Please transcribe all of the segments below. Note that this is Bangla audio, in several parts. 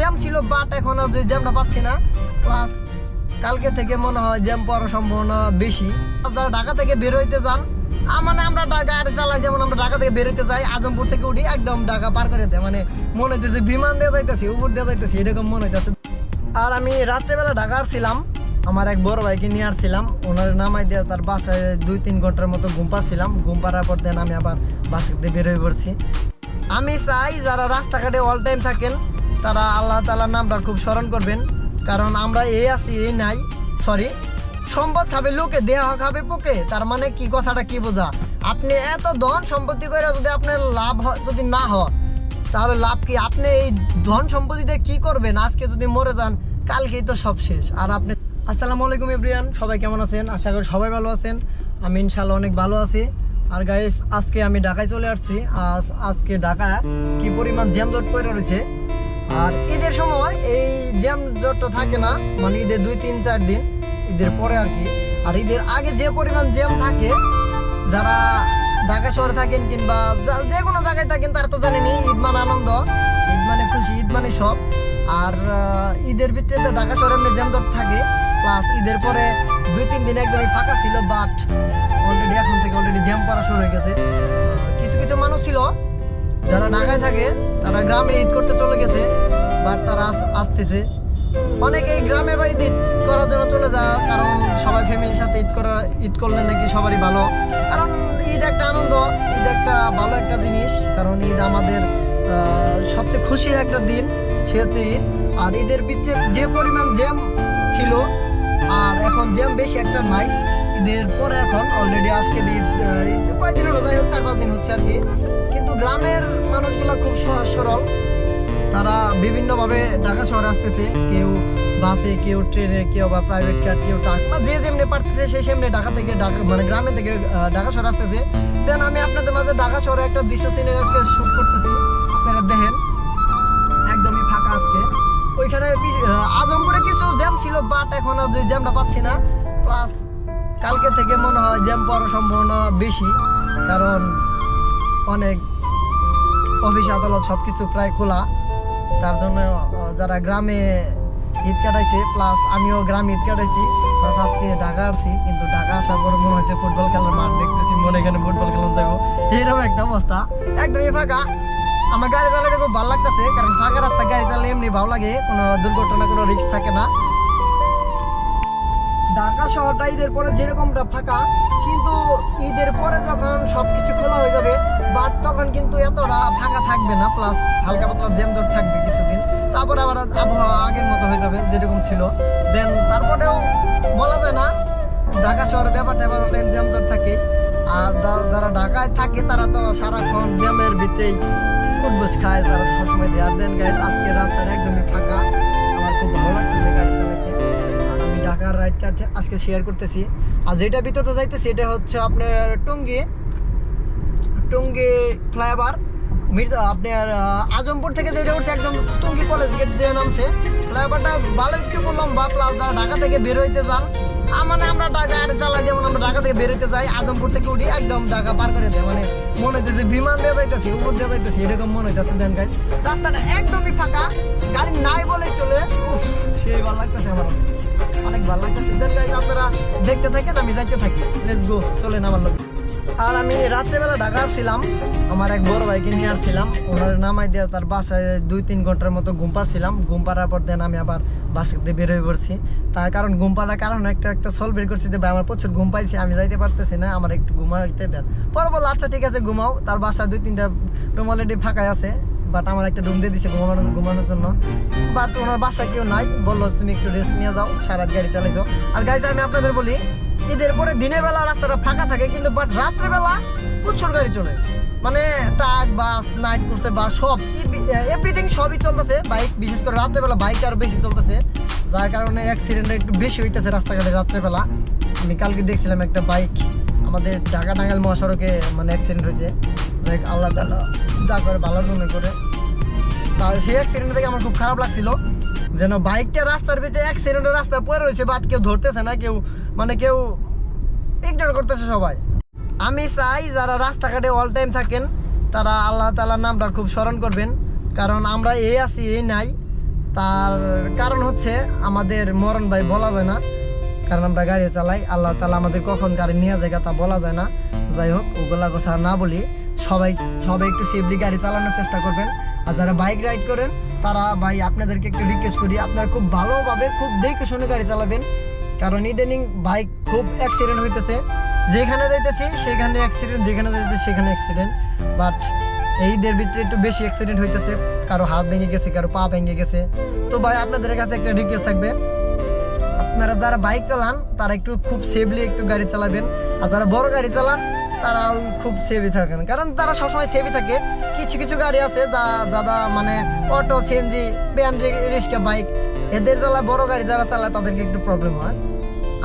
জ্যাম ছিল বাট এখন আর জ্যামটা পাচ্ছি না। প্লাস কালকে থেকে মনে হয় জ্যাম পড়ার সম্ভাবনা বেশি। যারা ঢাকা থেকে বের হইতে যান মানে আমরা ঢাকা আর চালাই যেমন আমরা ঢাকা থেকে বের হইতে যাই, আজমপুর থেকে উঠি একদম ঢাকা পার করে দেয়। মানে মনে হইতেছে বিমান দিয়ে যাইতেছি, উপর দিয়ে যাইতেছি, এরকম মনে হইতেছে। আর আমি রাত্রেবেলা ঢাকা আসছিলাম আমার এক বড় ভাইকে নিয়ে আসছিলাম ওনার নামাই দিয়ে তার বাসায় দুই তিন ঘণ্টার মতো ঘুম পাচ্ছিলাম ঘুম পাড়ার পর দেন আমি আবার বাসাতে বের হয়ে পড়ছি। আমি চাই যারা রাস্তাঘাটে অল টাইম থাকেন তারা আল্লাহ তালার নামটা খুব স্মরণ করবেন। কারণ আমরা এই আছি, এই নাই সরি সম্পদ খাবে লোকে, দেহ খাবে পোকে। তার মানে কি কথাটা কি বোঝা? আপনি এত ধন সম্পত্তি করে যদি আপনার লাভ যদি না হয়, তাহলে লাভ কি? আপনি এই ধন সম্পত্তিতে কি করবেন? আজকে যদি মরে যান, কালকেই তো সব শেষ। আর আপনি আসসালামু আলাইকুম ইব্রিয়ান সবাই কেমন আছেন? আশা করি সবাই ভালো আছেন। আমি ইনশাল্লাহ অনেক ভালো আছি। আর গাইস আজকে আমি ঢাকায় চলে আসছি। আজ আজকে ঢাকায় কি পরিমাণ জ্যাম জট পড়ে রয়েছে। আর ঈদের সময় এই জ্যাম জটটা থাকে না মানে ঈদের দুই তিন চার দিন ঈদের পরে আর কি আর ঈদের আগে যে পরিমাণ জ্যাম থাকে যারা ঢাকা শহরে থাকেন কিংবা যে কোনো জায়গায় থাকেন তারা তো জানেনি ঈদ মানে আনন্দ ঈদ মানে খুশি ঈদ মানে সব। আর ঈদের ভিতরে ঢাকা শহরে এমনি জ্যাম জট থাকে প্লাস ঈদের পরে দুই তিন দিন একদমই ফাঁকা ছিল বাট অলরেডি এখন থেকে অলরেডি জ্যাম পড়া শুরু হয়ে গেছে। কিছু কিছু মানুষ ছিল যারা ঢাকায় থাকে, তারা গ্রামে ঈদ করতে চলে গেছে বা তারা আস- আসতেছে। অনেকেই গ্রামের বাড়িতে ঈদ করার জন্য চলে যায়, কারণ সবাই ফ্যামিলির সাথে ঈদ করা ঈদ করলে নাকি সবারই ভালো। কারণ ঈদ একটা আনন্দ, ঈদ একটা ভালো একটা জিনিস, কারণ ঈদ আমাদের সবচেয়ে খুশির একটা দিন, সে হচ্ছে ঈদ। আর ঈদের ভিতরে যে পরিমাণ জ্যাম ছিল, আর এখন জ্যাম বেশি একটা নাই, ঈদের পরে এখন অলরেডি আজকে ঈদ কয়েকদিন হচ্ছে আর কি। গ্রামের মানুষগুলো খুব সহজ সরল। তারা বিভিন্নভাবে ঢাকা শহরে আসতেছে। কেউ বাসে, কেউ ট্রেনে, কেউ বা প্রাইভেট কার কেউ ট্রাক বা যে যেমনি পারতেছে সে সেমনি ঢাকা থেকে ঢাকা মানে গ্রামে থেকে ঢাকা শহরে আসতেছে। দেন আমি আপনাদের মাঝে ঢাকা শহরে একটা দৃশ্য সিনের আজকে শ্যুট করতেছি। আপনারা দেখেন। একদমই ফাঁকা আজকে। ওইখানে আজমপুরে কিছু জ্যাম ছিল বাট এখন আর ওই জ্যামটা পাচ্ছি না। প্লাস কালকে থেকে মনে হয় জ্যাম পড়ার সম্ভাবনা বেশি। কারণ অনেক অফিস, আদালত সব কিছু প্রায় খোলা। তার জন্য যারা গ্রামে ঈদ কাটাইছে প্লাস আমিও গ্রামে ঈদ কাটাইছি প্লাস আজকে ঢাকা আসছি, কিন্তু ঢাকা আসার পর মনে হচ্ছে ফুটবল খেলার মাঠ দেখতেছি, মনে এখানে ফুটবল খেলানো যাব। এইরকম একটা অবস্থা। একদমই ফাঁকা। আমার গাড়ি চালাতে খুব ভালো লাগতেছে, কারণ ফাঁকা রাস্তা গাড়ি চালালে এমনি ভালো লাগে, কোনো দুর্ঘটনা, কোনো রিস্ক থাকে না। ঢাকা শহরটা ঈদের পরে যেরকমটা ফাঁকা, কিন্তু ঈদের পরে যখন সব কিছু খোলা হয়ে যাবে বাট তখন কিন্তু এতটা ফাঁকা থাকবে না প্লাস হালকা পাতলা জ্যাম জট থাকবে কিছুদিন। তারপরে আবার আবহাওয়া আগের মতো হয়ে যাবে যেরকম ছিল। দেন তারপরেও বলা যায় না, ঢাকা শহরের ব্যাপারটা এবার টাইম জ্যাম জট থাকে আর যারা ঢাকায় থাকে তারা তো সারাক্ষণ জ্যামের ভিতরেই উঠবস খায় তারা সবসময় দেয় আর দেন গাইজ আজকে রাস্তাটা একদমই ফাঁকা। আমার খুব ভালো লাগতেছে গাড়ি চালাতে। আর আমি ঢাকার রাইডটা আজকে শেয়ার করতেছি। আর যেটা ভিতরতে যাইতেছি, এটা হচ্ছে আপনার টঙ্গী। টঙ্গী ফ্লাইওভার, মির্জা আপনার আজমপুর থেকে যেটা উঠছে একদম টঙ্গী কলেজ গেট যে নামছে, ফ্লাইওভারটা ভালো একটু লম্বা প্লাস ঢাকা থেকে বের হইতে যান মানে আমরা ঢাকা আর চালাই, যেমন আমরা ঢাকা থেকে বের হইতে যাই আজমপুর থেকে উঠি একদম ঢাকা পার করে দেয় মানে মনে হইতেছে বিমান দিয়ে যাইতেছি, উপর দিয়ে যাইতেছি, এরকম মনে হইতেছে দেন গাইজ রাস্তাটা একদমই ফাঁকা, গাড়ি নাই বলে চলে সেই ভালো লাগতেছে আমার। অনেক ভালো লাগতেছে। দেন গাইজ আপনারা দেখতে থাকেন, আমি যাইতে থাকি। লেটস গো চলেন আমার লোক আর আমি রাত্রেবেলা ঢাকা আসছিলাম। আমার এক বড় ভাইকে নিয়ে আসছিলাম। ওনার নামাই দিয়ে তার বাসায় দুই তিন ঘণ্টার মতো ঘুম পাচ্ছিলাম ঘুম পাড়ার পর দেন আমি আবার বাসাতে বের হয়ে পড়ছি। তার কারণ ঘুম পাড়ার কারণ একটা একটা সল বের করছি যে, ভাই, আমার প্রচুর ঘুম পাইছি, আমি যাইতে পারতেছি না, আমার একটু ঘুমাইতে দেন। পরে বলল আচ্ছা ঠিক আছে, ঘুমাও। তার বাসায় দুই তিনটা রুম অলরেডি ফাঁকাই আছে বাট আমার একটা রুম দিয়ে দিছে ঘুমানোর ঘুমানোর জন্য। বাট ওনার বাসায় কেউ নাই। বলল, তুমি একটু রেস্ট নিয়ে যাও সারা গাড়ি চালাইছো। আর গাইজ আমি আপনাদের বলি ঈদের পরে দিনের বেলা রাস্তাটা ফাঁকা থাকে, কিন্তু বাট রাত্রে বেলা প্রচুর গাড়ি চলে। মানে ট্রাক বাস নাইট করছে বাস সব এভরিথিং সবই চলতেছে বাইক বিশেষ করে রাত্রেবেলা বাইক আরও বেশি চলতেছে, যার কারণে অ্যাক্সিডেন্ট একটু বেশি হইতেছে রাস্তাঘাটে রাত্রেবেলা আমি কালকে দেখছিলাম একটা বাইক আমাদের ঢাকা টাঙ্গাইল মহাসড়কে মানে অ্যাক্সিডেন্ট হয়েছে। আল্লাহ যা করে ভালো মনে করে। সেই অ্যাক্সিডেন্ট থেকে আমার খুব খারাপ লাগছিল। যেন বাইকটা রাস্তার ভিতরে অ্যাক্সিডেন্টের রাস্তা পড়ে রয়েছে বাট কেউ ধরতেছে না, কেউ মানে কেউ ইগনোর করতেছে সবাই। আমি চাই যারা রাস্তাঘাটে অল টাইম থাকেন, তারা আল্লাহ তালার নামটা খুব স্মরণ করবেন। কারণ আমরা এই আছি এই নাই। তার কারণ হচ্ছে আমাদের মরণ ভাই বলা যায় না। কারণ আমরা গাড়ি চালাই, আল্লাহ তালা আমাদের কখন গাড়ি নিয়ে যায় তা বলা যায় না। যাই হোক, ওগুলা কথা না বলি। সবাই সবাই একটু সেফলি গাড়ি চালানোর চেষ্টা করবেন। আর যারা বাইক রাইড করেন, তারা ভাই আপনাদেরকে একটু রিকোয়েস্ট করি, আপনারা খুব ভালোভাবে খুব দেখে শুনে গাড়ি চালাবেন। কারণ ইদানিং বাইক খুব অ্যাক্সিডেন্ট হইতেছে। যেখানে যাইতেছি, সেখানে অ্যাক্সিডেন্ট যেখানে যাইতেছি, সেখানে অ্যাক্সিডেন্ট বাট এইদের ভিতরে একটু বেশি অ্যাক্সিডেন্ট হইতেছে। কারও হাত ভেঙে গেছে, কারও পা ভেঙে গেছে। তো ভাই, আপনাদের কাছে একটা রিকোয়েস্ট থাকবে। আপনারা যারা বাইক চালান, তারা একটু খুব সেফলি একটু গাড়ি চালাবেন। আর যারা বড় গাড়ি চালান তারা খুব সেভি থাকেন। কারণ তারা সবসময় সেভি থাকে। কিছু কিছু গাড়ি আছে যা, যারা মানে auto CNG ban rickshaw bike এদের জ্বালা বড় গাড়ি যারা চালায় তাদেরকে একটু প্রবলেম হয়।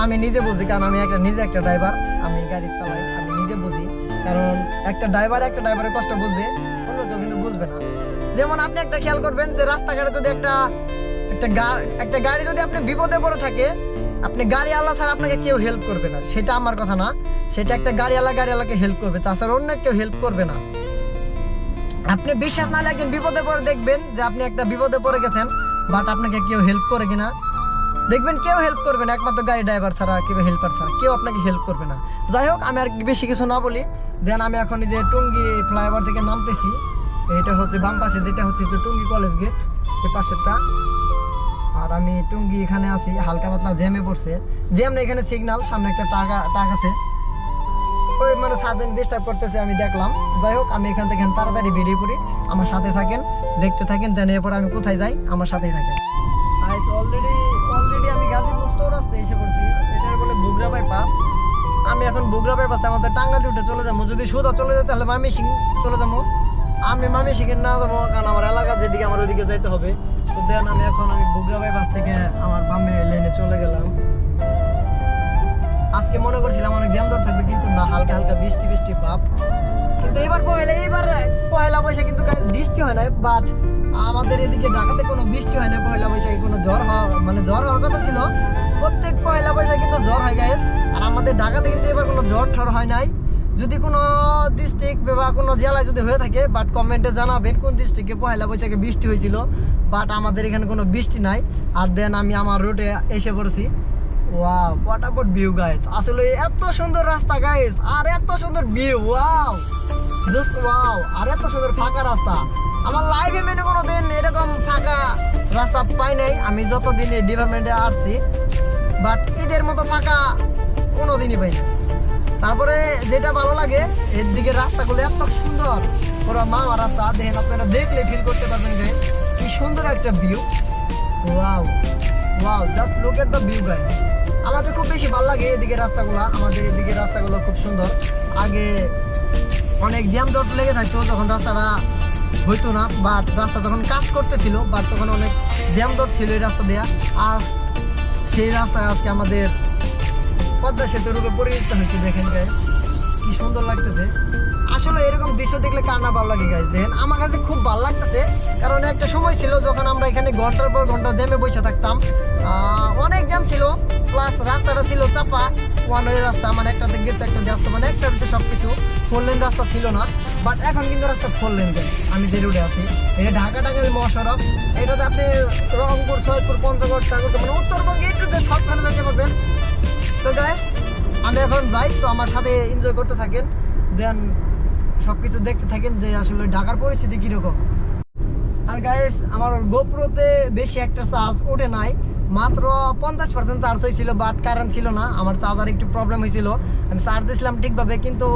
আমি নিজে বুঝি, কারণ আমি একটা, নিজে একটা ড্রাইভার আমি গাড়ি চালাই, আমি নিজে বুঝি। কারণ একটা ড্রাইভার একটা ড্রাইভারের কষ্ট বুঝবে, অন্য কেউ কিন্তু বুঝবে না। যেমন আপনি একটা খেয়াল করবেন যে রাস্তাঘাটে যদি একটা একটা একটা গাড়ি যদি আপনি বিপদে পড়ে থাকে আপনি গাড়ি আল্লাহ ছাড়া আপনাকে কেউ হেল্প করবে না। সেটা আমার কথা না। সেটা একটা গাড়ি আল্লাহ গাড়ি আল্লাহকে হেল্প করবে। তাছাড়া অন্য কেউ হেল্প করবে না। আপনি বিশ্বাস না একদিন বিপদে পড়ে দেখবেন যে আপনি একটা বিপদে পড়ে গেছেন বাট আপনাকে কেউ হেল্প করে কিনা। দেখবেন কেউ হেল্প করবে না, একমাত্র গাড়ি ড্রাইভার ছাড়া, কেউ হেল্পার ছাড়া, কেউ আপনাকে হেল্প করবে না। যাই হোক, আমি আর বেশি কিছু না বলি। দেন আমি এখন যে টুঙ্গি ফ্লাইওভার থেকে নামতেছি, এটা হচ্ছে বাম পাশে, যেটা হচ্ছে টুঙ্গি কলেজ গেট এই পাশেরটা। আর আমি টুঙ্গি এখানে আছি, হালকা পাতলা জ্যামে পড়ছে। জ্যাম না, এখানে সিগন্যাল সামনে একটা টাকা টাক আছে। ওই মানে সাজেন ডিস্টার্ব করতেছে, আমি দেখলাম। যাই হোক, আমি এখান থেকে তাড়াতাড়ি বেরিয়ে পড়ি। আমার সাথে থাকেন, দেখতে থাকেন দেন এরপর আমি কোথায় যাই, আমার সাথেই থাকেন। অলরেডি অলরেডি আমি গাজীপুর তো রাস্তায় এসে পড়ছি। এটার বলে বুগরা বাইপাস আমি এখন বুগরা বাইপাসে আমাদের টাঙ্গালি উঠে চলে যাব। যদি সোজা চলে যেতে তাহলে মামি সিং চলে যাব। আমি মামি সিং না কারণ আমার এলাকা যেদিকে আমার ওইদিকে যাইতে হবে। তো দেন আমি এখন আমি বুগরা বাইপাস থেকে আমার বামে লেনে চলে গেলাম। আজকে মনে করছিলাম অনেক জ্যাম দর থাকবে, কিন্তু না, হালকা হালকা বৃষ্টি বৃষ্টি ভাব কিন্তু এবার পহেলা এবার পহেলা বৈশাখ কিন্তু বৃষ্টি হয় না বাট আমাদের এদিকে ঢাকাতে কোনো বৃষ্টি হয় না পহেলা বৈশাখে কোনো জ্বর হওয়া মানে জ্বর হওয়ার কথা ছিল। প্রত্যেক পহেলা বৈশাখে কিন্তু জ্বর হয় গাইস আর আমাদের ঢাকাতে কিন্তু এবার কোনো জ্বর ঠর হয় নাই। যদি কোনো ডিস্ট্রিক্ট বা কোনো জেলায় যদি হয়ে থাকে বাট কমেন্টে জানাবেন কোন ডিস্ট্রিক্টে পহেলা বৈশাখে বৃষ্টি হয়েছিল বাট আমাদের এখানে কোনো বৃষ্টি নাই। আর দেন আমি আমার রুটে এসে পড়েছি। ওয়াও অ্যাবাউট ভিউ গাইস আসলে এত সুন্দর রাস্তা গাইস আর এত সুন্দর ভিউ ওয়াও জাস্ট ওয়াও আর এত সুন্দর ফাঁকা রাস্তা। আমার লাইফে মেনে কোনো দিন এরকম ফাঁকা রাস্তা পাই নাই। আমি যতদিন এই ডিপার্টমেন্টে আসছি বাট এদের মতো ফাঁকা কোনো দিনই পাই না তারপরে যেটা ভালো লাগে এর দিকে রাস্তাগুলো এত সুন্দর। পুরো মামা রাস্তা, দেখেন আপনারা দেখলে ফিল করতে পারবেন যে কি সুন্দর একটা view wow wow just look at the view guys আমাদের খুব বেশি ভালো লাগে এদিকে রাস্তাগুলো। আমাদের এদিকে রাস্তাগুলো খুব সুন্দর। আগে অনেক জ্যাম জট লেগে থাকতো যখন রাস্তাটা হইতো না বাট রাস্তা যখন কাজ করতেছিল বাট তখন অনেক জ্যাম জট ছিল এই রাস্তা দেয়া। আজ সেই রাস্তায় আজকে আমাদের পদ্মা সেতুর উপরে পরিণত হয়েছে, দেখেন গাইস কি সুন্দর লাগতেছে। আসলে এরকম দৃশ্য দেখলে কার না ভালো লাগে গাইস দেখেন, আমার কাছে খুব ভালো লাগতেছে, কারণ একটা সময় ছিল যখন আমরা এখানে ঘণ্টার পর ঘণ্টা জ্যামে বসে থাকতাম। অনেক জ্যাম ছিল প্লাস রাস্তাটা ছিল চাপা। ওয়ান ওয়ে রাস্তা মানে একটা দিক দিয়ে একটা রাস্তা মানে একটা দিকে সব কিছু ফোর লেন রাস্তা ছিল না। বাট এখন কিন্তু রাস্তা ফোর লেন গেছে আমি যে রোডে আছি, এটা ঢাকা টাঙ্গাইল মহাসড়ক। এটাতে আপনি রংপুর, সৈয়দপুর, পঞ্চগড় সাগর মানে উত্তরবঙ্গে একটু সবখানে যেতে পারবেন। তো গাইস আমি এখন যাই, তো আমার সাথে এনজয় করতে থাকেন। দেন সব কিছু দেখতে থাকেন যে আসলে ঢাকার পরিস্থিতি কীরকম। আর গাইস আমার গোপ্রোতে বেশি একটা চার্জ ওঠে নাই। মাত্র পঞ্চাশ পার্সেন্ট চার্জ হয়েছিল বাট কারেন্ট ছিল না। আমার চার্জার একটু প্রবলেম হয়েছিল। আমি চার্জ দিয়েছিলাম ঠিকভাবে, কিন্তু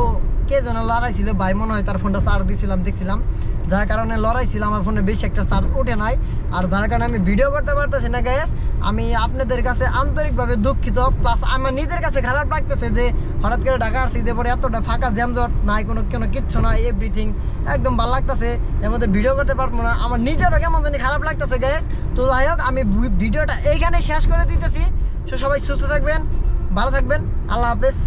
কে যেন লড়াই ছিল ভাই মনে হয় তার ফোনটা চার্জ দিয়েছিলাম দেখছিলাম। যার কারণে লড়াই ছিল আমার ফোনে বেশি একটা চার্জ ওঠে নাই। আর যার কারণে আমি ভিডিও করতে পারতেছি না গ্যাস আমি আপনাদের কাছে আন্তরিকভাবে দুঃখিত প্লাস আমার নিজের কাছে খারাপ লাগতেছে যে হঠাৎ করে ঢাকা আসছি, যে পরে এতটা ফাঁকা জ্যামজট নাই, কোনো কোনো কিচ্ছু নাই এভরিথিং একদম ভালো লাগতেছে। এর মধ্যে ভিডিও করতে পারব না, আমার নিজেরও কেমন জানি খারাপ লাগতেছে গ্যাস তো যাই হোক, আমি ভিডিওটা এইখানে শেষ করে দিতেছি। তো সবাই সুস্থ থাকবেন, ভালো থাকবেন, আল্লাহ হাফেজ।